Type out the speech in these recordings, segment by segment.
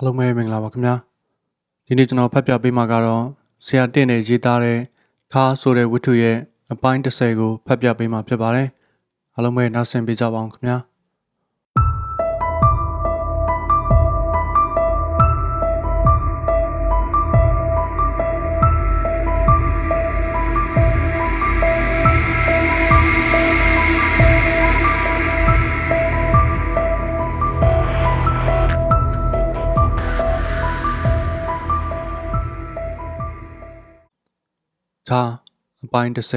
အားလုံးပဲမင်္ဂလာပါခင်ဗျာဒီနေ့ကျွန်တော်ဖတ်ပြပေးမှာကတော့ဆရာတင့်နဲ့ရေးသားတဲ့ခါဆိုတဲ့ဝတ္ထုရဲ့အပိုင်း30ကိုဖတ်ပြပေးမှာဖြစ်ပါတယ်အားလုံးပဲနားဆင်ပေးကြပါအောင်ခင်ဗျာ ဒါအပိုင်း30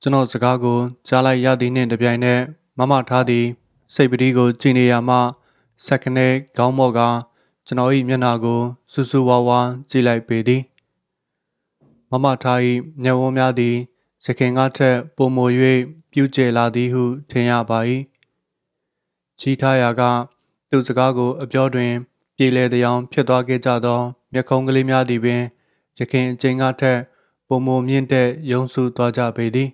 ကျွန်တော်စကားကိုကြားလိုက်ရသည်နှင့်တပြိုင်နက်မမထားသည် စိတ်ပတိကိုကြည်နေရမှစက္ကနဲခေါင်းမော့ကကျွန်တော်၏မျက်နှာကိုစူးစူးဝါးဝါကြည့်လိုက်ပေသည်မမထား၏မျက်ဝန်းများသည်စခင်ကားထက်ပုံမ၍ပြုကျဲလာသည်ဟုထင်ရပါ၏ချီထားရာကသူစကားကို အပြောတွင် ပြေလေတယောင်ဖြစ်သွားခဲ့ကြသော မျက်ခုံးကလေးများသည်ပင် ရခင်အချိန်ကထက်ပုံမမြင့်တဲ့ရုံစုသွားကြပေသည်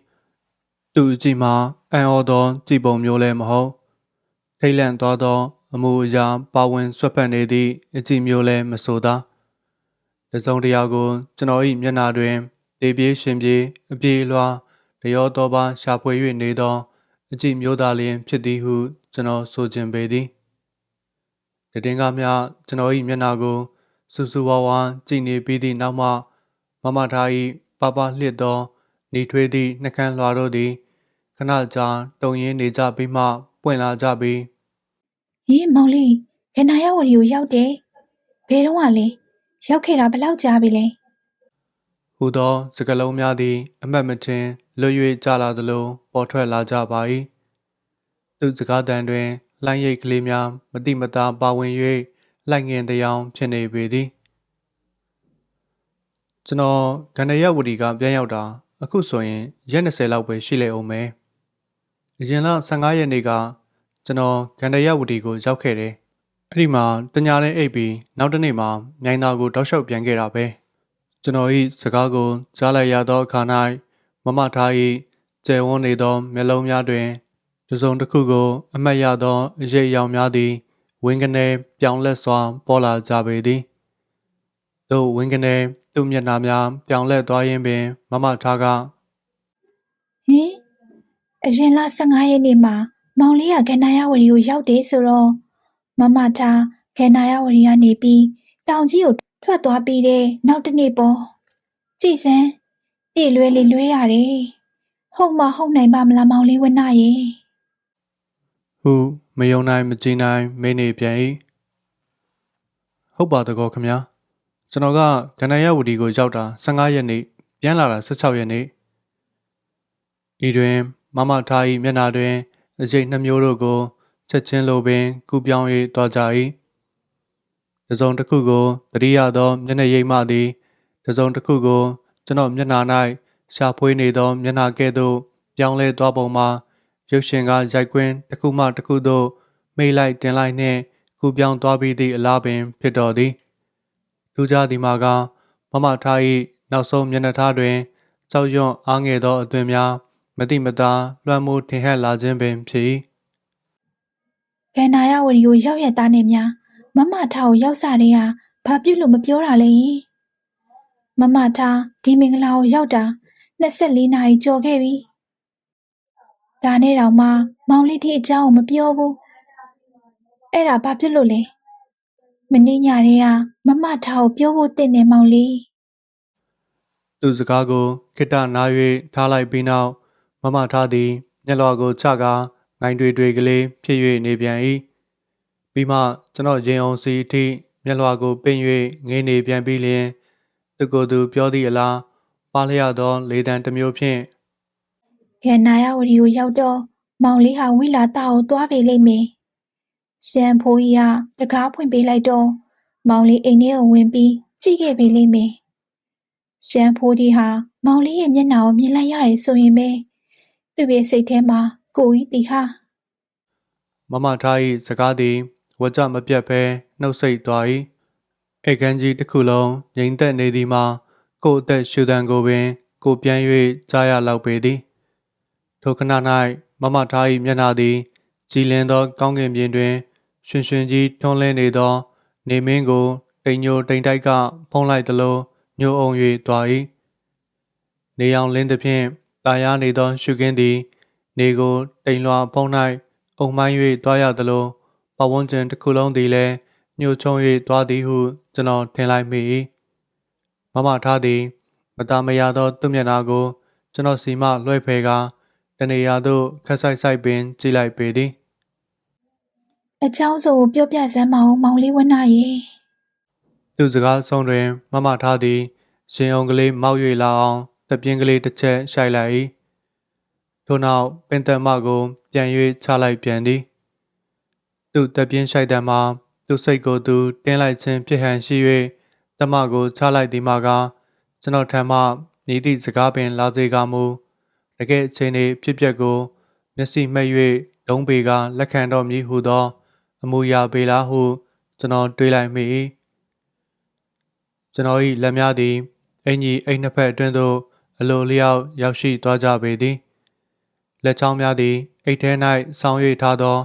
သူအကြည့်မှာအံ့ဩသောကြည်ပုံမျိုးလည်းမဟုတ်ထိတ်လန့်သွားသော အမူအရာပါဝင်ဆွတ်ဖက်နေသည့်အကြည့်မျိုးလည်းမဆိုသာတစုံတရာကိုကျွန်တော်၏မျက်နှာတွင်တေးပြေးရှင်ပြေးအပြေးလွှာတရောတော်ပါရှာဖွေ၍နေသော အကြည့်မျိုးသားလျင်ဖြစ်သည်ဟုကျွန်တော်ဆိုခြင်းပေသည်တည်င်းကားများကျွန်တော်၏မျက်နှာကို စူစူဝါဝါကြည်နေပြီးသည့်နောက်မှမမထား၏ပပလှစ်သောနေထွေးသည့်နှကန်းလွှာတို့သည်ခဏကြာတုံရင်းနေကြပြီးမှပွင့်လာကြပြီးဟေးမောင်လေးခဏရဝရီကိုရောက်တယ်ဘယ်တော့မှလဲရောက်ခဲ့တာဘယ်လောက်ကြာပြီလဲဟူသောစကလုံးများသည် အမတ်မထင်လွတ်၍ကြလာသလိုပေါ်ထွက်လာကြပါ၏သူစကားတန်တွင်လှိုင်းရိပ်ကလေးများမတိမတာပါဝင်၍ လှိုက်ငင်တယောင်ဖြစ်နေပေသည်ကျွန်တော်ဂန္ဓရဝတီကပြန်ရောက်တာအခုဆိုရင်ရက်20လောက်ပဲရှိလေအောင်မယ်အရင်လ15ရက်နေ့ကကျွန်တော်ဂန္ဓရဝတီကိုရောက်ခဲ့တယ်အဲ့ဒီမှာတညာနဲ့အိပ်ပြီးနောက်တစ်နေ့မှာမြိုင်သာကိုတောက်လျှောက်ပြန်ခဲ့တာပဲကျွန်တော်၏စကားကိုကြားလိုက်ရသောအခါ၌မမထား၏ကျယ်ဝန်းနေသောမျက်လုံးများတွင်တစ်စုံတစ်ခုကို အမတ်ရသောအရေးအယောင်များသည် ဝင်းကနေပြောင်းလဲစွာ ပေါ်လာကြပေသည်သို့ဝင်းကနေသူ့မျက်နှာများပြောင်းလဲသွားရင်းပင် မမထားကဟင်အရင်လ15ရက်နေ့မှာမောင်လေးကခဏရဝရီကိုရောက်တယ်ဆိုတော့မမထားခဏရဝရီကနေပြီးတောင်ကြီးကိုထွက်သွားပြီးတဲ့နောက်တစ်နေ့ပေါ့ကြည်စမ်းပြေလွဲလေလွဲရတယ်ဟုတ်မဟုတ်နိုင်ပါမလားမောင်လေးဝနရေ ဟုမယုံနိုင်မကြည်နိုင်မိနေပြန်၏ဟုတ်ပါတကောခမညာကျွန်တော်ကကနရဝတီကိုရောက်တာ15ရက်နေ့ပြန်လာတာ16ရက်နေ့ဤတွင်မမထား၏မျက်နှာတွင်အကျိတ်နှမျိုးတို့ကိုချက်ချင်းလိုပင် ကူပြောင်း၍တွားကြ၏တစုံတစ်ခုကိုတတိယသောမျက်နှာရိပ်မှသည်တစုံတစ်ခုကို ကျွန်တော်မျက်နှာ၌ရှာဖွေနေသောမျက်နှာကဲ့သို့ပြောင်းလဲသွားပုံမှာ ရုပ်ရှင်ကရိုက်ကွင်းတစ်ခုမှတစ်ခုသို့မိတ်လိုက်တင်လိုက်နှင့်ကူပြောင်းသွားပြီးသည့်အလားပင် ဖြစ်တော်သည်လူကြသည်မှာကမမထား၏နောက်ဆုံးမျက်နှာထားတွင်ကြောက်ရွံ့အားငယ်သောအသွင်များမတိမတာလွှမ်းမိုးထင်ဟပ်လာခြင်းပင်ဖြစ်၏ခဏရဝရီကိုရောက်ရတာနဲ့များမမထားကိုရောက်စားတဲ့ဟာဘာပြုလို့မပြောတာလဲမမထားဒီမင်္ဂလာကိုရောက်တာ24နာရီကြော်ခဲ့ပြီ ဒါနဲ့တော့မှမောင်လေးဒီအကြောင်းကိုမပြောဘူးအဲ့ဒါဘာဖြစ်လို့လဲမင်းညရဲကမမထားကိုပြောဖို့တင်နေမောင်လေးသူစကားကိုခိတ္တနား၍ထားလိုက်ပြီးနောက်မမထားသည်မျက်လွှာကိုချကာငိုင်းတွေတွေကလေးဖြစ်၍နေပြန်၏ပြီးမှကျွန်တော်ရင်အောင်စီအထိမျက်လွှာကိုပင့်၍ငေးနေပြန်ပြီးလျင်သူကိုယ်သူပြောသည့်အလားပါလျက်သော လေတံတစ်မျိုးဖြင့် ကဲနာယဝရီကိုရောက်တော့မောင်လေးဟာဝိလာတာကိုသွားပေလိမ့်မယ်ရှန်ဖိုးကြီးကတကားဖွင့်ပေးလိုက်တော့မောင်လေးအိမ်ထဲကိုဝင်ပြီးကြည့်ခဲ့ပေလိမ့်မယ်ရှန်ဖိုးကြီးဟာမောင်လေးရဲ့မျက်နှာကိုမြင်လိုက်ရတယ်ဆိုရင်ပဲသူ့ရဲ့စိတ်ထဲမှာကိုကြီးတီဟာမမထား၏စကားသည်ဝကြမပြတ်ဘဲနှုတ်ဆက်သွား၏ဧကန်ကြီးတစ်ခုလုံးငြိမ်သက်နေသည်မှာကိုယ်အသက်ရှူတန်ကိုပင် ကိုပြန်၍ကြားရလောက်ပေသည် ထိုခဏ၌မမထား၏မျက်နှာသည်ကြည်လင်သောကောင်းကင်ပြင်တွင် ရွှင်ရွှင်ကြီးထွန်းလင်းနေသော နေမင်းကိုတိမ်ညိုတိမ်တိုက်ကဖုံးလိုက်သလိုညှို့အောင်၍သွား၏နေအောင်လင်းသည်ဖြင့်တာယာနေသောရှုခင်းသည် နေကိုတိမ်လွှာဖုံး၌အုံမိုင်း၍သွားရသလိုပဝန်းကျင်တစ်ခုလုံးသည်လည်းညှို့ချုံ၍သွားသည်ဟုကျွန်တော်ထင်လိုက်မိ၏မမထားသည်မตามမရသောသူ့မျက်နှာကို ကျွန်တော်စီမလွှဲဖဲကား တနေရာသို့ခက်ဆိုင်ဆိုင်ပင်ကြည့်လိုက်ပေသည်အချောင်းစုံကိုပြောပြစမ်းမအောင်မောင်လေးဝနရေသူစကားဆုံးတွင် မမထားသည်ရှင်အောင်ကလေးမောက်၍လာအောင်တပြင်းကလေးတစ်ချက်ရှိုက်လိုက်ထို့နောက်ပင်တမကိုပြန်၍ချလိုက်ပြန်သည်သူတပြင်းရှိုက်တံမှာသူစိတ်ကိုသူတင်းလိုက်ခြင်းဖြစ်ဟန်ရှိ၍တမကိုချလိုက်သည်မှာကကျွန်တော်ထံမှဤသည့်စကားပင်လာစေကမူ တကယ်အချိန်၏ဖြစ်ပျက်ကို မျက်စိမှိတ်၍ဒုံးပေကလက်ခံတော်မည်ဟုသော အမူအရာပေလားဟု ကျွန်တော်တွေးလိုက်မိ၏ကျွန်တော်၏လက်များသည်အင်ကြီးအိမ်နှစ်ဖက်အတွင်းသို့အလိုလျောက်ရောက်ရှိသွားကြပေသည်လက်ချောင်းများသည်အိတ်ထဲ၌ဆောင်း၍ထားသော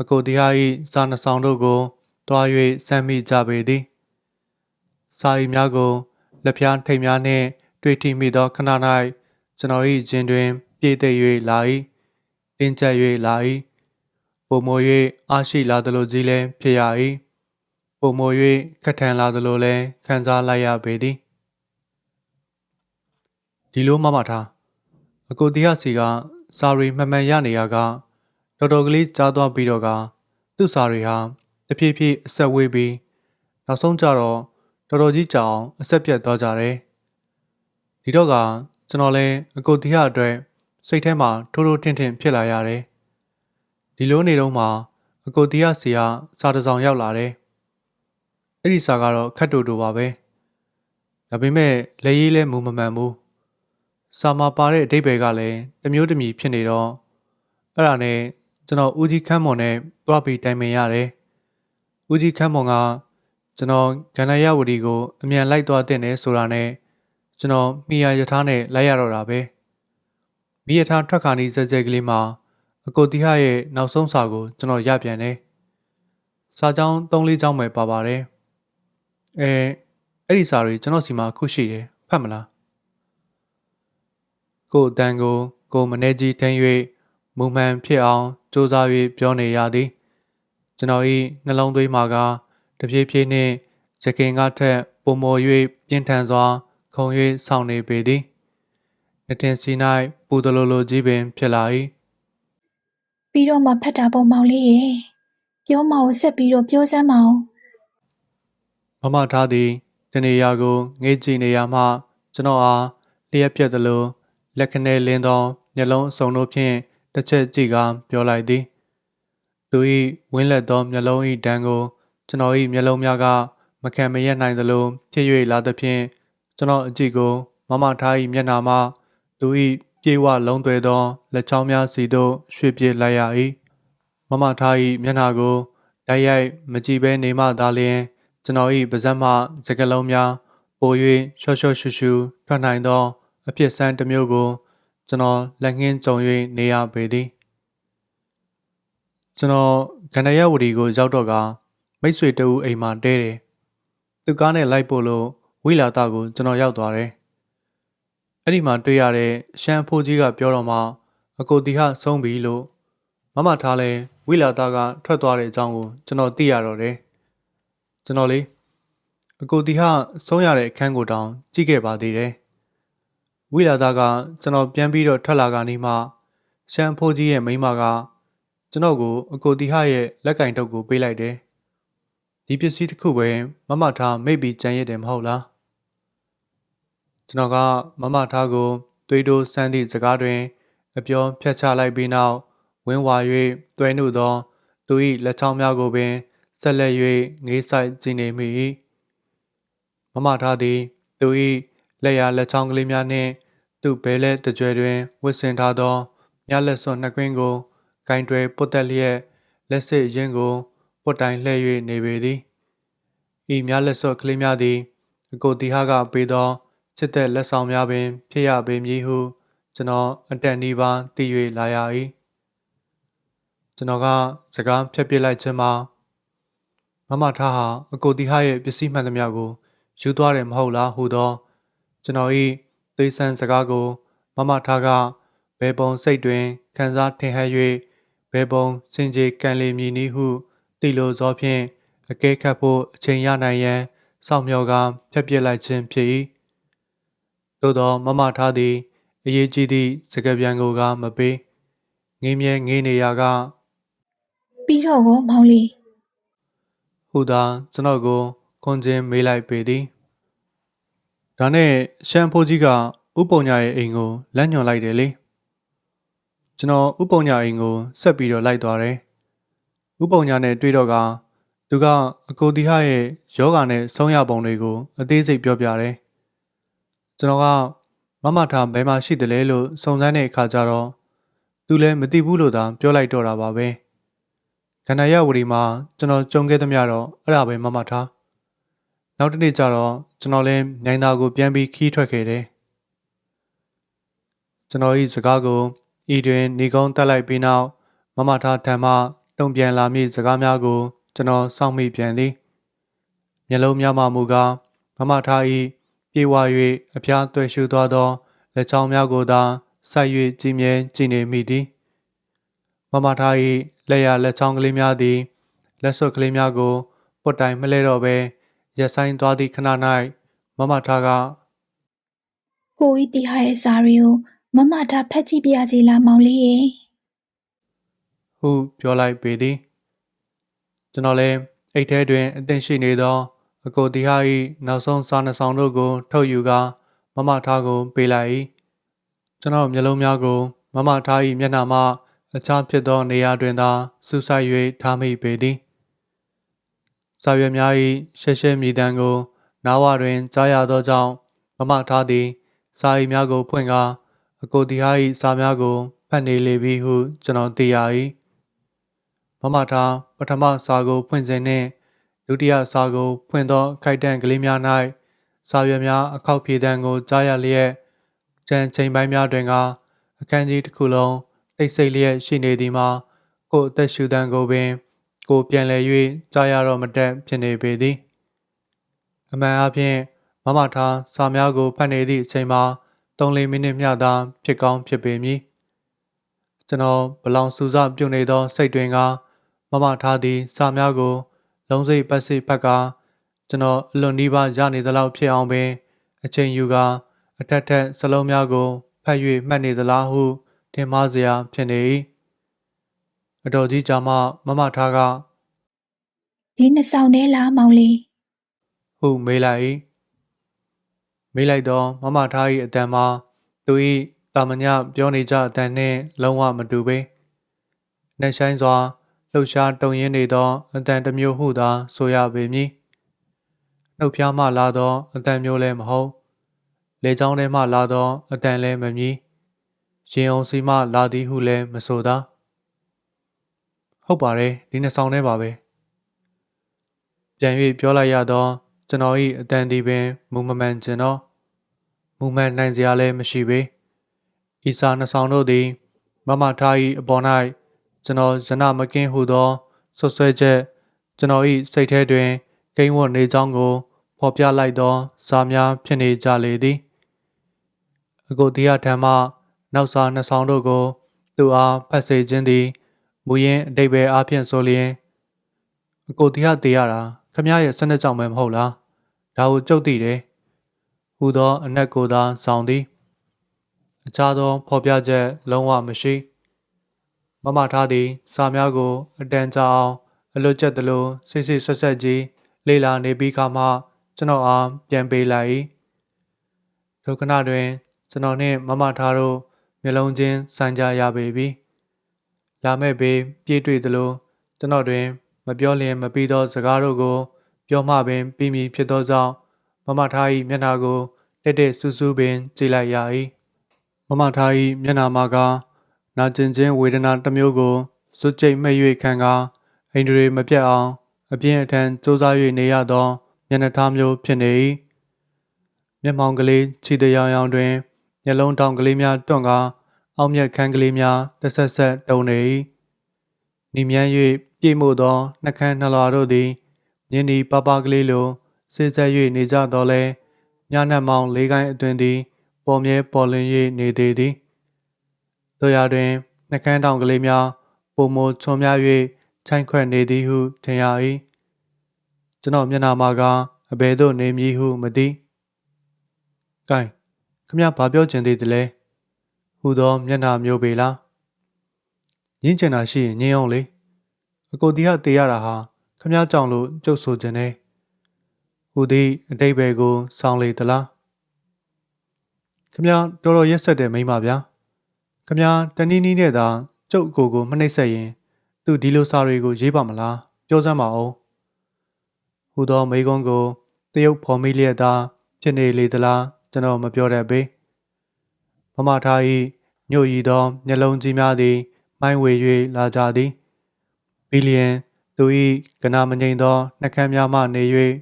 အကိုတရား၏စာနှဆောင်တို့ကိုတွား၍ဆမ်းမိကြပေသည်စာရီများကိုလက်ဖျားထိပ်များနှင့်တွေ့ထိမိသောခဏ၌ ကျွန်တော်၏ခြင်းတွင် ပြည့်သိပ်၍လာ၏တင်းကျပ်၍လာ၏ပုံမော၍အားရှိလာသလိုကြီးလည်းဖြစ်ရ၏ပုံမော၍ခက်ထန်လာသလိုလည်းခံစားလိုက်ရပေသည်ဒီလိုမှမထားအကိုတရားစီကစာရီမှန်မှန်ရနေရကတော်တော်ကလေးကြားသွားပြီးတော့ကသူ့စာရီဟာတဖြည်းဖြည်းအဆက်ဝေးပြီးနောက်ဆုံးကြတော့တော်တော်ကြီးကြောင်အဆက်ပြတ်သွားကြတယ်ဒီတော့က ကျွန်တော်လည်းအကိုတရားအတွက်စိတ်ထဲမှာထိုးထိုးထင်ထင်ဖြစ်လာရတယ်ဒီလိုနေတော့မှအကိုတရားစီကစာတစ်စောင်ရောက်လာတယ်အဲ့ဒီစာကတော့ခက်တူတူပါပဲဒါပေမဲ့လက်ရေးလဲမူမမှန်ဘူးစာမှာပါတဲ့အဓိပ္ပာယ်ကလည်းတစ်မျိုးတစ်မည်ဖြစ်နေတော့အဲ့ဒါနဲ့ကျွန်တော်ဦးကြီးခမ်းမွန်နဲ့တွားပြီးတိုင်ပင်ရတယ်။ဦးကြီးခမ်းမွန်ကကျွန်တော်ကန္နရဝတီကိုအမြန်လိုက်သွားတဲ့နဲ့ဆိုတာနဲ့ ကျွန်တော်မိယာယထာနဲ့လိုက်ရတော့တာပဲ။မိယထာထွက်ခါနီးစက်စက်ကလေးမှာအကိုတီဟရဲ့နောက်ဆုံးစာကို ကျွန်တော်ရပြန်တယ်။စာကြောင်း၃လေးကြောင်းပဲပါပါတယ်။အဲအဲ့ဒီစာတွေကျွန်တော်စီမှာခုရှိတယ်ဖတ်မလား။ကို့အတန်ကိုကိုမနေကြီးထင်း၍မူမှန်ဖြစ်အောင်စူးစမ်း၍ပြောနေရသည် ကျွန်တော်၏နှလုံးသွေးမှာကတဖြည်းဖြည်းနှင့်ရခင်ကထက်ပုံမော်၍ပြင်းထန်စွာ ခုံ၍ဆောင်းနေပေသည်နှတင်စီ၌ပူတလိုလိုကြီးပင် ဖြစ်လာ၏ပြီးတော့မှဖတ်တာပေါ့မောင်လေးရေပြောမအောင်ဆက်ပြီးတော့ပြောစမ်းမအောင်မမထားသည်တနေရာကိုငေးကြည့်နေရမှကျွန်တော်အားလျက်ပြက်သလိုလက်ခနဲလင်းသောမျက်လုံးအစုံတို့ဖြင့်တစ်ချက်ကြည့်ကာပြောလိုက်သည်သူ၏ဝင်းလက်သောမျက်လုံး၏ဒဏ်ကို ကျွန်တော်၏မျက်လုံးများကမခံမရက်နိုင်သလိုဖြစ်၍လာသဖြင့် ကျွန်တော်အကြည့်ကိုမမထား၏မျက်နှာမှသူ၏ပြေဝလုံးသွဲသောလက်ချောင်းများစီသို့ရွှေ့ပြစ်လိုက်ရ၏မမထား၏မျက်နှာကိုတိုက်ရိုက်မကြည့်ဘဲနေမှသာလျှင်ကျွန်တော်၏ပါးစပ်မှစကလုံးများပို၍ရှော့ရှော့ရှူရှူထွက်နိုင်သော အဖြစ်ဆန်းတစ်မျိုးကို ကျွန်တော်လက်ငင်းကြုံ၍နေရပေသည်ကျွန်တော်ကန္နရဝတီကိုရောက်တော့ကမိတ်ဆွေတဦးအိမ်မှာတဲတယ်သူကားနဲ့လိုက်ပို့လို့ ဝိလာတာကိုကျွန်တော်ရောက်သွားတယ်အဲ့ဒီမှာတွေ့ရတဲ့ရှမ်းဖိုးကြီးကပြောတော့မှအကိုတီဟဆုံးပြီလို့မမထားလဲဝိလာတာကထွက်သွားတဲ့အကြောင်းကိုကျွန်တော်သိရတော့တယ်ကျွန်တော်လေအကိုတီဟဆုံးရတဲ့အခန်းကိုတောင်ကြည့်ခဲ့ပါသေးတယ်ဝိလာသားကကျွန်တော်ပြန်ပြီးတော့ထွက်လာကနေမှရှမ်ဖိုးကြီးရဲ့မိန်းမကကျွန်တော်ကိုအကိုတီဟရဲ့လက်ကင်တုပ်ကိုပေးလိုက်တယ်။ ဒီပစ္စည်းတစ်ခုပဲမမထားမိတ်ပြီးကြံရတဲ့မဟုတ်လား။ကျွန်တော်ကမမထားကိုသွေးတိုးစမ်းသည့်စကားတွင် အပြောဖြတ်ချလိုက်ပြီးနောက်ဝင်းဝါ၍တွဲနှုသော သူ၏လက်ချောင်းများကိုပင်ဆက်လက်၍ငေးဆိုင်ကြည့်နေမိ၏။မမထားသည် သူ၏လက်ရလက်ချောင်းကလေးများနှင့်သူ့ဘဲလက်တကြွယ်တွင်ဝတ်ဆင်ထားသောမြလက်စွန်နှစ်ကွင်းကိုကင်တွယ်ပုတ်တက်လျက်လက်စစ်ရင်းကို ပုတ်တိုင်လှည့်၍နေပေသည်ဤမြလက်စွပ်ကလေးများသည်အကိုတီဟာကပေးသောချစ်တဲ့လက်ဆောင်များပင် ဖြစ်ရပေမည်ဟုကျွန်တော်အတက်နီးပါသိ၍လာရ၏ကျွန်တော်ကစကားဖြတ်ပြစ်လိုက်ခြင်းမှာမမထားဟာအကိုတီဟာရဲ့ပစ္စည်းမှန်သမျှကိုယူသွားတယ်မဟုတ်လားဟုသော ကျွန်တော်၏သိဆန်းစကားကို မမထားကဘယ်ပုံစိတ်တွင်ခံစားထင်ဟပ်၍ဘယ်ပုံစင်ကြေကံလီမည်နည်းဟု တိလိုသောဖြင့်အကဲခတ်ဖို့အချိန်ရနိုင်ရန်စောင့်မျှော်ကဖျက်ပစ်လိုက်ခြင်းဖြစ်၏သို့သောမမထားသည်အရေးကြီးသည့်စကားပြန်ကိုကမပေးငင်းမြဲငေးနေရာကပြီးတော့ကိုမောင်လေးဟူသာကျွန်တော်ကိုခွန်ချင်းမေးလိုက်ပေသည်ဒါနဲ့ရှမ်ဖိုးကြီးကဥပုံညာရဲ့အိမ်ကိုလမ်းညွှန်လိုက်တယ်လေကျွန်တော်ဥပုံညာအိမ်ကိုဆက်ပြီးတော့လိုက်သွားတယ် ဥပုံညာနဲ့တွေ့တော့ကသူကအကိုတီဟရဲ့ယောဂာနဲ့ဆုံးရပုံတွေကို အသေးစိတ်ပြောပြတယ်ကျွန်တော်ကမမထားဘယ်မှာရှိတယ်လဲလို့စုံစမ်းတဲ့အခါကျတော့သူလည်းမသိဘူးလို့သာပြောလိုက်တော့တာပါပဲခန္ဓာရဝတီမှာကျွန်တော်ကြုံခဲ့သမျှတော့အဲ့ဒါပဲမမထားနောက်တစ်နေ့ကျတော့ကျွန်တော်လည်းနိုင်သားကိုပြန်ပြီးခီးထွက်ခဲ့တယ်ကျွန်တော်ဤစကားကိုဤတွင်နေကုန်းတက်လိုက်ပြီးနောက်မမထားဓမ္မ တုံ့ပြန်လာမည့်စကားများကို ကျွန်တော်စောင့်မိပြန်သည်မျက်လုံးများမှမူကားမမထားဤပြေဝ၍အဖျားတွေ့ရှုသွားသောလက်ချောင်းများကိုသာဆိုက်၍ကြည်မြဲကြည်နေမိသည်မမထားဤလက်ရလက်ချောင်းကလေးများသည်လက်စွပ်ကလေးများကိုပွတ်တိုင်မလဲတော့ဘဲရက်ဆိုင်သွားသည့်ခဏ၌မမထားကကိုဤတီဟာရဲ့စာရီကိုမမထားဖတ်ကြည့်ပြရစီလားမောင်လေးရေ ဟုပြောလိုက်ပေသည်ကျွန်တော်လည်းအိတ်ထဲတွင်အသင့်ရှိနေသောအကိုတီဟာ၏နောက်ဆုံးစာနှစ်ဆောင်တို့ကို ထုတ်ယူကာမမထားကို ပေးလိုက်၏ကျွန်တော်မျက်လုံးများကို မမထား၏မျက်နှာမှအခြားဖြစ်သောနေရာတွင်သာစူးစိုက်၍ထားမိပေသည်စာရွက်များ၏ရှဲရှဲမြည်တမ်းကို နားဝတွင်ကြားရသောကြောင့်မမထားသည် စာအိမ်များကိုဖွင့်ကာအကိုတီဟာ၏စာများကိုဖတ်နေလေပြီဟုကျွန်တော်သိရ၏ မမထားပထမစာကို ဖွင့်စဉ်နှင့်ဒုတိယစာကို ဖွင့်သော ခိုက်တန့်ကလေးများ၌စာရွက်များအခောက်ဖြေတန်းကိုကြားရလျက်ကြံချိန်ပိုင်းများတွင်ကအခန်းကြီးတစ်ခုလုံးတိတ်ဆိတ်လျက်ရှိနေသည်မှာကိုယ်အသက်ရှူတန်းကိုပင် ကိုပြန်လည်၍ကြားရတော့မတက်ဖြစ်နေပေသည်အမှန်အပြင်မမထားစာများကိုဖတ်နေသည့်အချိန်မှာ3-4မိနစ်မျှသာဖြစ်ကောင်းဖြစ်ပေမည်ကျွန်တော်ဘလောင်စူစပြုတ်နေသောစိတ်တွင်က မမထားသည့်စာများကို လုံးစိတ်ပတ်စိတ်ဖက်ကကျွန်တော်အလွန်နီးပါးရနေသလောက်ဖြစ်အောင်ပင် အချိန်ယူကာအထက်ထက်စလုံးများကိုဖတ်၍မှတ်နေသလားဟုထင်မှားစရာဖြစ်နေ၏အတော်ကြီးကြာမှမမထားကဒီနှစ်ဆောင်ထဲလားမောင်လေးဟုမေးလိုက်၏မေးလိုက်တော့မမထား၏အတန်မှာသူ၏တာမညပြောနေကြအတန်နှင့်လုံးဝမတူပေနှက်ဆိုင်စွာ လှုပ်ရှားတုံရင်းနေသောအတန်တစ်မျိုးဟုသာဆိုရပေမည်နှုတ်ဖျားမှလာသောအတန်မျိုးလည်းမဟုတ်လေချောင်းထဲမှလာသောအတန်လည်းမမြည်ရင်အောင်စီမှလာသည်ဟုလည်းမဆိုသာဟုတ်ပါတယ်ဒီနှစ်ဆောင်ထဲပါပဲပြန်၍ပြောလိုက်ရသောကျွန်တော်၏အတန်ဒီပင်မူမမှန်ကျွန်တော်မူမှန်နိုင်စရာလည်းမရှိပေဤစာနှစ်ဆောင်တို့သည်မမထား၏အပေါ်၌ ကျွန်တော်ဇနမကင်းဟုသောဆွဆွဲချက်ကျွန်တော်၏စိတ်ထဲတွင်ကိန်းဝတ်နေကြောင်းကိုဖော်ပြလိုက်သောစာများဖြစ်နေကြလေသည်အကိုတရားဓမ္မနောက်စာနှစ်ဆောင်တို့ကိုသူအားဖတ်စေခြင်းသည်မူရင်းအတိတ်ပဲအားဖြင့်ဆိုလျင်အကိုတရားတေးရတာခမရရဲ့စနစ်ကြောင့်ပဲမဟုတ်လားဒါကိုကြုတ်သိတယ်ဟူသောအနက်ကိုသာဆောင်သည်အခြားသောဖော်ပြချက်လုံးဝမရှိ မမထားသည် စာများကို အတန်ကြာအောင်အလွတ်ကျက်သလိုစိတ်စိတ်ဆက်ဆက်ကြီးလေ့လာနေပြီးခါမှကျွန်တော်အားပြန်ပေးလိုက်၏ဒုက္ခဏတွင် ကျွန်တော်နှင့်မမထားတို့မျက်လုံးချင်းဆိုင်ကြရပေပြီလာမဲ့ပေပြည့်တွေ့သလိုကျွန်တော်တွင် မပြောလျင်မပြီးသောစကားတို့ကို ပြောမှပင်ပြီးမည်ဖြစ်သောကြောင့်မမထား၏မျက်နှာကိုတက်တက်ဆူဆူပင်ကြည့်လိုက်ရ၏မမထား၏မျက်နှာမှာက နာကျင်ခြင်းဝေဒနာတစ်မျိုးကိုစွတ်ကြိတ်မဲ့၍ခံကာအိန္ဒြေမပြတ်အောင် အပြင်းအထန်စူးစမ်း၍နေရသောမျက်နှာထားမျိုးဖြစ်နေ၏မျက်မှောင်ကလေးခြိတရောင်ရောင်တွင်မျက်လုံးတောင်ကလေးများတွန့်ကာအောက်မျက်ခမ်းကလေးများတစ်ဆက်ဆက်တုံနေ၏နီမြန်း၍ပြေမှုသောနှကန်းနှလွာတို့သည်ညင်ဒီပပကလေးလိုစေဆက်၍နေကြတော့လဲညနက်မောင်လေးကိုင်းအတွင်သည်ပေါ်မြဲပေါ်လင်း၍နေသေးသည် တို့ရတွင်နှကန်းတောင်ကလေးများပုံမချွန်များ၍ခြိုင်ခွက်နေသည်ဟုထင်ရ၏ကျွန်တော်မျက်နှာမှာကအဘယ်သို့နေမည်ဟုမသိ။ကဲခမဘာပြောချင်သေးသလဲဟူသောမျက်နှာမျိုးပေလား။ညင်းချင်တာရှိရင်ညင်းအောင်လေ။အကိုတီးဟာတေးရတာဟာခမကြောင့်လို့ကြုတ်ဆိုခြင်းနဲ့ဟူသည်အတိတ်ဘယ်ကိုစောင်းလေသလား။ခမတော်တော်ရက်ဆက်တဲ့မိန်းမဗျာ။ ခမတနည်းနည်းနဲ့သာကျုပ်အကိုကိုမနှိပ်ဆက်ရင်သူဒီလိုစာတွေကိုရေးပါမလားပြောစမ်းပါဦးဟူသောမိကုံးကိုတရုတ်ဖော်မိလျက်သာဖြစ်နေလေသလားကျွန်တော်မပြောတတ်ပေမမထား၏ညို့ရီသောမျက်လုံးကြီးများသည် မိုင်းဝေ၍လာကြသည်ဘီလီယံသူ၏ကနာမငိမ့်သောနှကမ်းများမှနေ၍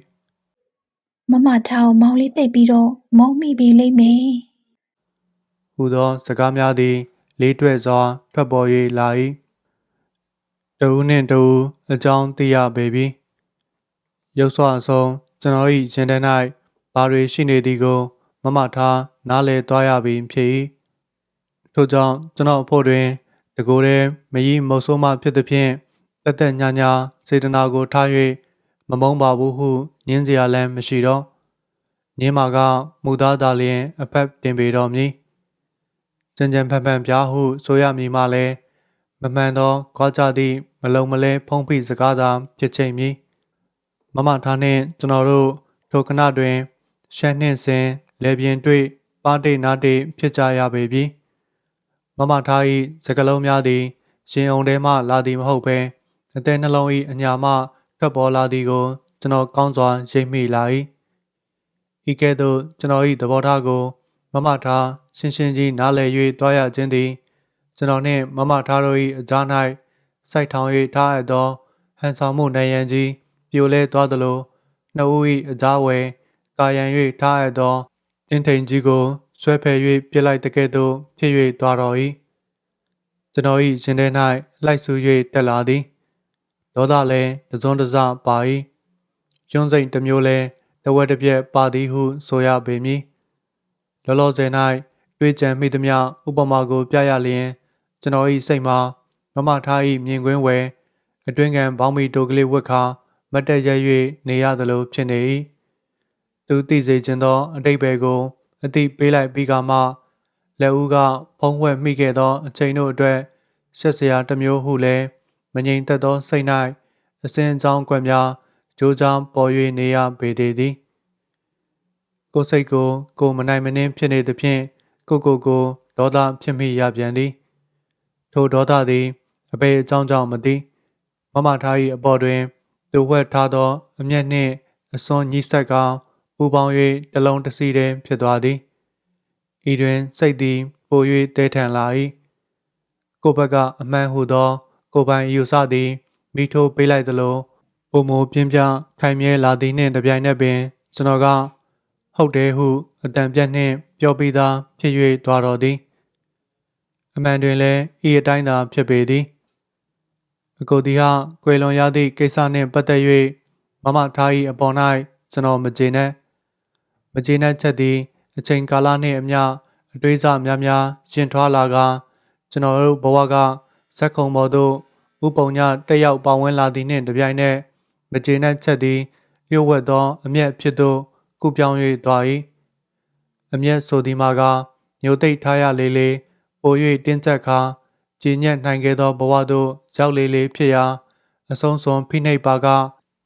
မမထားကိုမောင်လေးသိပ်ပြီးတော့မုံမိပြီလိမ့်မယ်ဟူသောစကားများသည် လေးတွဲစွာထွက်ပေါ်၍လာ၏တဦးနှင့်တဦးအကြောင်းသိရပေပြီရုပ်ဆွအဆုံးကျွန်တော်၏ရင်ထဲ၌ဘာတွေရှိနေသည်ကို မမထားနားလည်သွားရပြီဖြစ်၏ထို့ကြောင့်ကျွန်တော်အဖို့တွင်တကိုယ်တည်းမကြီးမုတ်ဆိုးမှဖြစ်သည်ဖြင့်တက်တက်ညာညာစေတနာကိုထား၍မမုန်းပါဘူးဟုညင်းစရာလည်းမရှိတော့ညင်းမာကမူသားသာလျင်အဖက်တင်ပေတော်မည် ကြံကြံဖန်ဖန်ပြားဟုဆိုရမည်မှလည်းမမှန်သောကြွားကြသည့်မလုံမလဲဖုံးဖိစကားသာဖြစ်ချိန်မည်မမထားနှင့်ကျွန်တော်တို့ထိုခဏတွင်ရှမ်းနှင့်စင်လေပြင်းတွေ့ပါတိနာတိဖြစ်ကြရပေပြီမမထား၏စကလုံးများသည်ရင်အောင်ထဲမှလာသည်မဟုတ်ဘဲအသေးနှလုံး၏အညာမှထွက်ပေါ်လာသည်ကို ကျွန်တော်ကောင်းစွာရိပ်မိလာ၏ဤကဲ့သို့ကျွန်တော်၏သဘောထားကို မမထားရှင်းရှင်းကြီးနားလည်၍တွားရခြင်းသည်ကျွန်တော်နှင့်မမထားတို့၏အကြား၌စိုက်ထောင်၍ထားအပ်သောဟန်ဆောင်မှုနိုင်ရန်ကြီးပြိုလဲသွားသလိုနှစ်ဦး၏အကြားဝယ်ကာယံ၍ထားအပ်သောတင်းထိန်ကြီးကိုဆွဲဖယ်၍ပြစ်လိုက်တကဲ့သို့ဖြစ်၍သွားတော်၏ကျွန်တော်၏ရှင်ထဲ၌လိုက်ဆူ၍တက်လာသည်ဒေါသလည်းတစုံတစပါ၏ကျွန်းစိန်တစ်မျိုးလည်းတဝက်တစ်ပြက်ပါသည်ဟုဆိုရပေမည် လောလောဆယ်၌တွေးကြံမိသည်များဥပမာကိုပြရလျင်ကျွန်တော်၏စိတ်မှာမမထား၏မြင်ကွင်းဝယ်အတွင်းကံဘောင်းမီတိုကလေးဝက်ခါမတ်တက်ရ၍နေရသလိုဖြစ်နေ၏သူသိစေခြင်းသော အတိတ်ဘယ်ကိုအတိပေးလိုက်ပြီးကမှလက်ဦးကဖုံးဝဲမိခဲ့သောအချိန်တို့အတွက်ဆက်စရာတစ်မျိုးဟုလည်းမငြိမ်သက်သောစိတ်၌အစဉ်အကြောင်းကွက်များကြိုးကြောင်ပေါ်၍နေရပေသေးသည် ကိုယ်စိတ်ကိုကိုယ်မနိုင်မနှင်းဖြစ်နေသဖြင့်ကိုကိုကိုဒေါသဖြစ်မိရပြန်သည်ထိုဒေါသသည်အပေအကြောင်းကြောင့်မသိမမထား၏အပေါ်တွင်သူဝှက်ထားသော အမျက်နှင့်အစွန်ညှိဆက်ကောင်ပူပေါင်း၍တလုံးတစီတည်းဖြစ်သွားသည်ဤတွင်စိတ်သည်ပို၍တဲထန်လာ၏ကိုဘက်ကအမှန်ဟုသော ကိုပိုင်ယူဆသည်မိထိုးပေးလိုက်သလိုပုံမပြင်းပြခိုင်မြဲလာသည်နှင့်တပြိုင်နက်ပင်ကျွန်တော်က ဟုတ်တယ်ဟုအတန်ပြတ်နှင့်ပြောပြီးသားဖြစ်၍သွားတော်သည်အမှန်တွင်လည်းဤအတိုင်းသာဖြစ်ပေသည်အကိုဒီဟာကွယ်လွန်ရသည့်ကိစ္စနှင့်ပတ်သက်၍မမထား၏အပေါ်၌ကျွန်တော်မကျေနပ်မကျေနပ်ချက်သည်အချိန်ကာလနှင့်အမျှအတွေးစများများရှင်ထွားလာကကျွန်တော်တို့ဘဝကဇက်ခုံပေါ်သို့ဥပုံညတက်ရောက်ပါဝင်လာသည်နှင့်တပြိုင်နက်မကျေနပ်ချက်သည်လျှို့ဝှက်သောအမျက်ဖြစ်သို့ ကူပြောင်း၍သွား၏အမျက်ဆိုသည်မှာကညိုသိပ်ထားရလေလေပို၍တင်းကျပ်ခါကြည်ညက်နိုင်ခဲ့သောဘဝသို့ရောက်လေလေဖြစ်ရာအဆုံးစွန်ဖိနှိပ်ပါက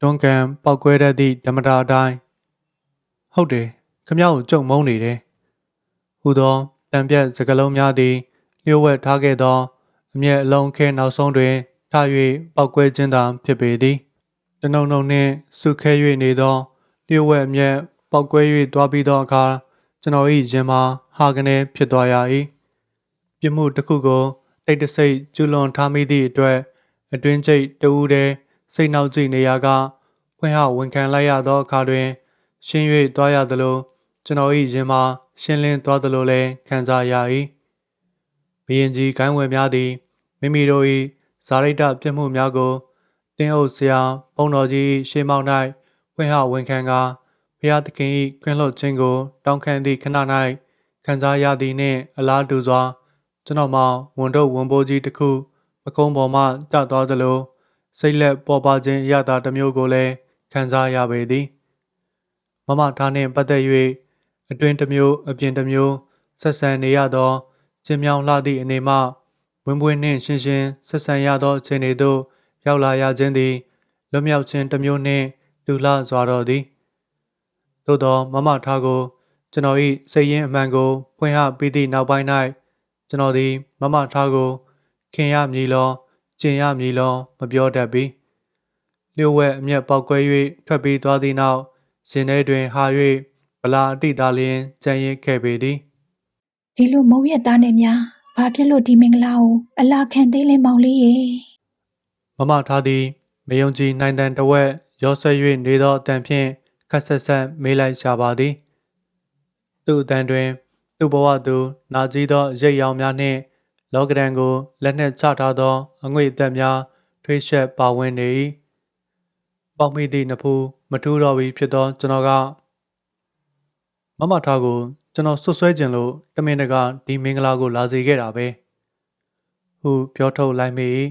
တွန်းကန်ပောက်ကွဲတတ်သည့်ဓမ္မတာအတိုင်းဟုတ်တယ်ခမ ्या ကိုကြုံမုန်းနေတယ်ဟူသောတံပြတ်စကလုံးများသည်လျှို့ဝှက်ထားခဲ့သောအမျက်အလုံးခဲနောက်ဆုံးတွင်ထ၍ပောက်ကွဲခြင်းသာဖြစ်ပေသည်တနုံနုံနှင့်ဆုခဲ၍နေသောလျှို့ဝှက်အမျက် ပောက်ကွဲ၍သွားပြီးသောအခါကျွန်တော်၏ရင်မှာဟာကနေဖြစ်သွားရ၏ပြစ်မှုတစ်ခုကိုတိတ်တဆိတ်ကျူးလွန်ထားမိသည့်အတွက်အတွင်းကျိတ်တဦးတည်းစိတ်နှောက်ကြည့်နေရာကဖွင့်ဟဝန်ခံလိုက်ရသောအခါတွင် ရှင်း၍သွားရသလိုကျွန်တော်၏ရင်မှာရှင်းလင်းသွားသလိုလည်းခံစားရ၏ဘီရင်ကြီးခိုင်းဝယ်များသည်မိမိတို့၏ဇာရိတပြစ်မှုများကိုတင်းအုပ်ဆရာဘုံတော်ကြီးရှေးမောင်း၌ဖွင့်ဟဝန်ခံကာ ဖျားသခင်၏ခွင့်လွှတ်ခြင်းကို တောင်းခံသည့်ခဏ၌ခံစားရသည်နှင့် အလားတူစွာ ကျွန်တော်မှဝန်တို့ဝန်ပိုးကြီးတစ်ခုပကုံးပေါ်မှတတ်သွားသလိုစိတ်လက်ပေါ်ပါခြင်းအရသာတစ်မျိုးကိုလည်းခံစားရပေသည်မမထားနှင့်ပတ်သက်၍အတွင်တစ်မျိုးအပြင်တစ်မျိုးဆက်ဆံနေရသောကျင်းမြောင်းလှသည့်အနေမှဝင်ပွင့်နှင့်ရှင်းရှင်းဆက်ဆံရသောအခြေအနေသို့ရောက်လာရခြင်းသည်လွတ်မြောက်ခြင်းတစ်မျိုးနှင့်တူလှစွာတော်သည် သို့သောမမထားကို ကျွန်တော်၏စိတ်ရင်းအမှန်ကိုဖွင့်ဟပြီးသည့်နောက်ပိုင်း၌ကျွန်တော်သည်မမထားကို ခင်ရမည်လောကျင်ရမည်လောမပြောတတ်ပြီလျှို့ဝှက်အမျက်ပေါက်ကွဲ၍ထွက်ပြီးသွားသည့်နောက်ရှင်ထဲတွင်ဟာ၍ဗလာအတိသားလျင်ကြံရင်ခဲ့ပေသည်ဒီလိုမုံရက်သားနဲ့များဘာဖြစ်လို့ဒီမင်္ဂလာကိုအလာခံသေးလဲမောင်လေးရေမမထားသည်မယုံကြည်နိုင်တန်တဝက်ရောဆွဲ၍နေသောအတန်ဖြင့် ခက်ဆက်ဆက်မေးလိုက်ရှာပါသည် သူ့အတန်တွင် သူ့ဘဝသူနာကြီးသောရိတ်ရောင်များနှင့် လောကဒန်ကိုလက်နှင့်ချထားသော အငွေ့အသက်များထွေးရှက်ပါဝင်နေ၏ပေါက်မိသည့်နဖူးမထူးတော့ပြီဖြစ်သောကျွန်တော်ကမမထားကိုကျွန်တော်ဆွတ်ဆွဲခြင်းလို့တမင်တကာဒီမင်္ဂလာကိုလာစေခဲ့တာပဲဟုပြောထုတ်လိုက်မိ၏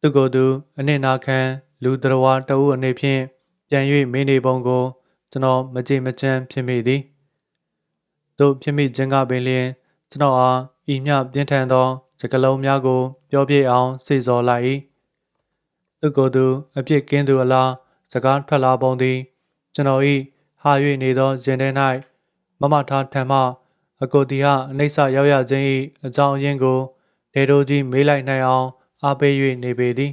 သူကိုယ်သူအနစ်နာခံလူတော်ဝါတအုပ်အနေဖြင့် ပြန်၍မင်းနေပုံကိုကျွန်တော်မကြည်မချမ်းဖြစ်မိသည်တို့ဖြစ်မိခြင်းကပင်လျင်ကျွန်တော်အားဤမျှပြင်းထန်သောစကလုံးများကို ပြောပြအောင်စိတ်စောလိုက်၏သူကိုယ်သူအပြစ်ကင်းသူအလားစကားထွက်လာပုံသည် ကျွန်တော်၏ဟာ၍နေသောရင်ထဲ၌မမထားထံမှအကိုတီဟာအနှိမ့်ဆရောက်ရခြင်း၏အကြောင်းအရင်းကိုဒေတိုကြီးမေးလိုက်နိုင်အောင်အားပေး၍နေပေသည်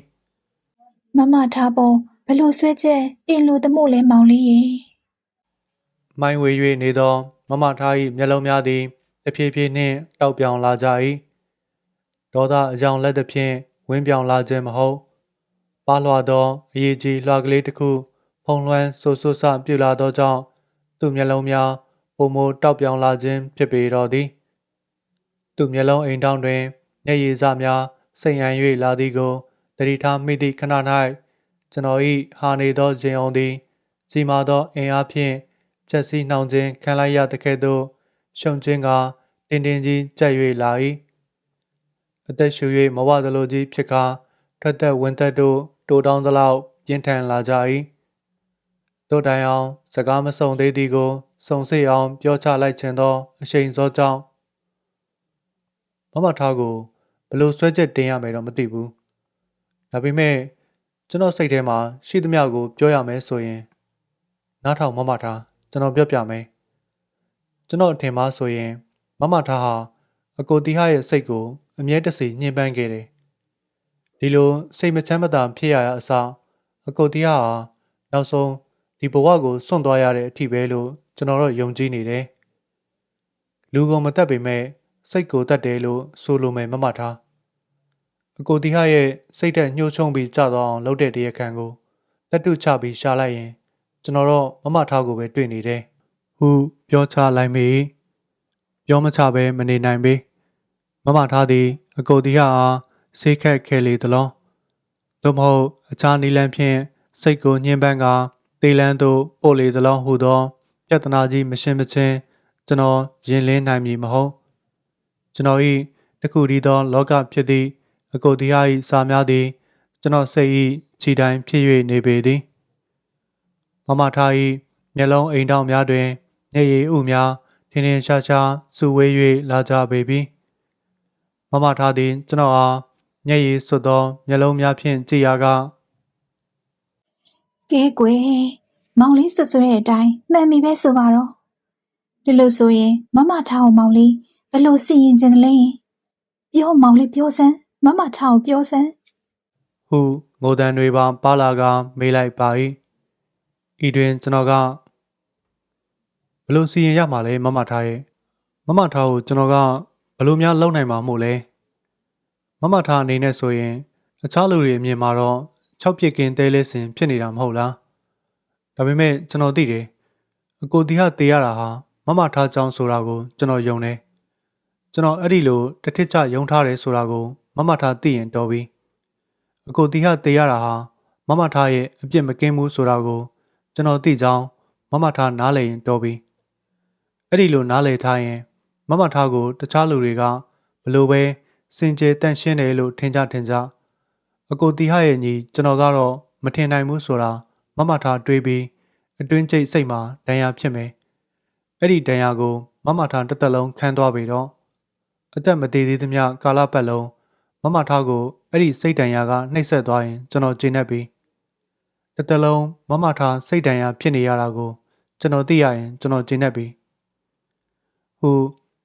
မမထားပေါ် ဘလို့ဆွဲချက်တင်လို့တမို့လဲမောင်လေးရေမိုင်းဝေ၍နေသောမမထား၏မျက်လုံးများသည်တဖြည်းဖြည်းနှင့်တောက်ပြောင်လာကြ၏ဒေါသအကြောင်းလက်တစ်ဖြင့်ဝင်းပြောင်လာခြင်းမဟုတ်ပါလွှာသောအရေးကြီးလွှာကလေးတစ်ခုဖုံလွှမ်းဆူဆူဆပြူလာသောကြောင့်သူ့မျက်လုံးများပုံမတောက်ပြောင်လာခြင်းဖြစ်ပေတော်သည်သူ့မျက်လုံးအိမ်တောင်တွင်မျက်ရည်စများစိမ်ဟန်၍လာသည်ကိုတတိထားမိသည့်ခဏ၌ ကျွန်တော်၏ဟာနေသောရင်အောင်သည်ကြီးမားသောအင်အားဖြင့်ချက်စီနှောင်ခြင်းခံလိုက်ရတဲ့ကဲ့သို့ရှုံခြင်းကတင်းတင်းကြီးကြက်၍လာ၏အသက်ရှူ၍မဝသလိုကြီးဖြစ်ကာထွက်သက်ဝင်သက်တို့တိုးတောင်းသလောက်ပြင်းထန်လာကြ၏တို့တိုင်အောင် စကားမဆုံသေးသည်ကိုစုံစိတ်အောင် ပြောချလိုက်ခြင်းသောအရှိန်စောကြောင့်မမထားကိုဘယ်လို့ဆွဲချက်တင်ရမယ်တော့မသိဘူးဒါပေမဲ့ ကျွန်တော်စိတ်ထဲမှာရှိသမျှကိုပြောရမယ်ဆိုရင်နားထောင်မမထားကျွန်တော်ပြောပြမယ်ကျွန်တော်အထင်မှားဆိုရင်မမထားဟာအကိုတီဟာရဲ့စိတ်ကိုအမြဲတစေညှဉ်းပန်းခဲ့တယ်ဒီလိုစိတ်မချမ်းမသာဖြစ်ရတဲ့အစားအကိုတီဟာနောက်ဆုံးဒီဘဝကိုစွန့်သွားရတဲ့အထိပဲလို့ကျွန်တော်တို့ယုံကြည်နေတယ်လူကိုမတတ်ပေမဲ့စိတ်ကိုတတ်တယ်လို့ဆိုလိုမယ်မမထား အကိုတီဟာရဲ့စိတ်ဓာတ်ညှိုးချုံပြီးကြသွားအောင်လုပ်တဲ့တရားခံကိုတက်တုချပြီးရှာလိုက်ရင်ကျွန်တော်တော့မမထားကိုပဲတွေ့နေတယ်။ဟုပြောချလိုက်မိ။ပြောမချပဲမနေနိုင်ပေ။မမထားသည်အကိုတီဟာအားစိတ်ခက်ခဲလေသလော။သို့မဟုတ်အခြားနီလန်းဖြင့်စိတ်ကိုညှင်းပန်းကာတေလန်းသို့ပို့လေသလောဟုသောပြဿနာကြီးမရှင်းမချင်းကျွန်တော်ရင်လင်းနိုင်မည်မဟုတ်။ကျွန်တော်၏တခုတည်းသောလောကဖြစ်သည့် အကိုတီဟာ၏စာများသည် ကျွန်တော်စိတ်၏ခြိတိုင်းဖြစ်၍နေပေသည်မမထား၏မျက်လုံးအိမ်တောင်များတွင်မျက်ရည်ဥများထင်းထင်းရှားရှားစူဝေး၍လာကြပေပြီမမထားသည် ကျွန်တော်အားမျက်ရည်စွတ်သောမျက်လုံးများဖြင့်ကြည်ရာကကဲကွယ်မောင်လေးဆွဆွဲတဲ့အတိုင်းမှန်ပြီပဲဆိုပါတော့ဒီလိုဆိုရင်မမထားအောင်မောင်လေးဘလို့စီရင်ခြင်းလဲပြောမောင်လေးပြောစမ်း မမထားအောင်ပြောစမ်းဟုငိုတန်တွေပါပါလာကမေးလိုက်ပါ၏ဤတွင်ကျွန်တော်ကဘလို့စီရင်ရမှာလဲမမထားရဲ့မမထားကိုကျွန်တော်ကဘလို့များလုံနိုင်မှာမို့လဲမမထားအနေနဲ့ဆိုရင်အခြားလူတွေအမြင်မှာတော့၆ပြစ်ကင်းတဲလဲစင်ဖြစ်နေတာမဟုတ်လားဒါပေမဲ့ကျွန်တော်သိတယ်အကိုတီဟာတေးရတာဟာမမထားကြောင်းဆိုတာကို ကျွန်တော်ယုံတယ်ကျွန်တော်အဲ့ဒီလိုတစ်ထစ်ချယုံထားတယ်ဆိုတာကို မမထားသိရင်တော်ပြီအကိုတီဟတေးရတာဟာမမထားရဲ့အပြစ်မကင်းဘူးဆိုတာကိုကျွန်တော်သိကြောင်းမမထားနားလည်ရင်တော်ပြီအဲ့ဒီလိုနားလည်ထားရင် မမထားကိုတခြားလူတွေကဘလို့ပဲစင်ကြယ်တန့်ရှင်းတယ်လို့ထင်ကြထင်ကြအကိုတီဟရဲ့ညီကျွန်တော်ကတော့မထင်နိုင်ဘူးဆိုတာမမထားတွေးပြီးအတွင်းကျိတ်စိတ်မှာဒဏ်ရာဖြစ်မယ်အဲ့ဒီဒဏ်ရာကို မမထားတစ်သက်လုံးခံသွားပြီတော့အသက်မသေးသေးသမျှကာလပတ်လုံး မမထားကိုအဲ့ဒီစိတ်ဒဏ်ရာကနှိပ်စက်သွားရင်ကျွန်တော်ကျေနပ်ပြီတစ်သက်လုံးမမထားစိတ်ဒဏ်ရာဖြစ်နေရတာကို ကျွန်တော်သိရရင်ကျွန်တော်ကျေနပ်ပြီဟု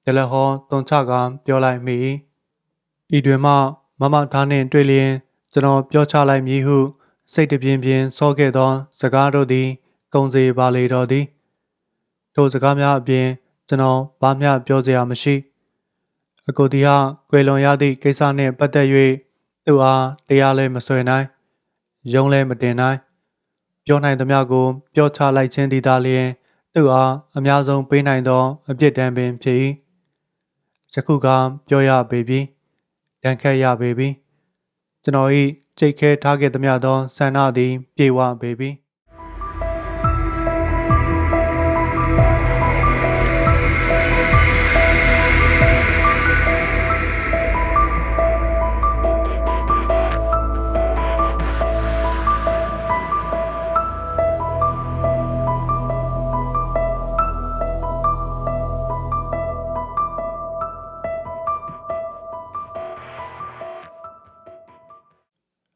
ဒလဟောတွန်ချကပြောလိုက်မိဤတွင်မှမမထားနှင့်တွေ့လျင်ကျွန်တော်ပြောချလိုက်မည်ဟုစိတ်တပြင်းပြင်းစောခဲ့သော စကားတို့သည် ကုံစေပါလေတော်သည်ထိုစကားများအပြင် ကျွန်တော်ဘာမျှပြောစရာမရှိ အကိုတီဟာကွယ်လွန်ရသည့်ကိစ္စနှင့်ပတ်သက်၍သူအားတရားလည်းမဆွေနိုင်ယုံလည်းမတင်နိုင်ပြောနိုင်သမျှကိုပြောချလိုက်ခြင်းသည်သာလျှင်သူအားအများဆုံးပေးနိုင်သောအပြစ်ဒဏ်ပင်ဖြစ်၏ယခုကပြောရပေပြီဒဏ်ခတ်ရပေပြီကျွန်တော်၏ကြိတ်ခဲထားခဲ့သမျှသောဆန္ဒသည်ပြေဝပေပြီ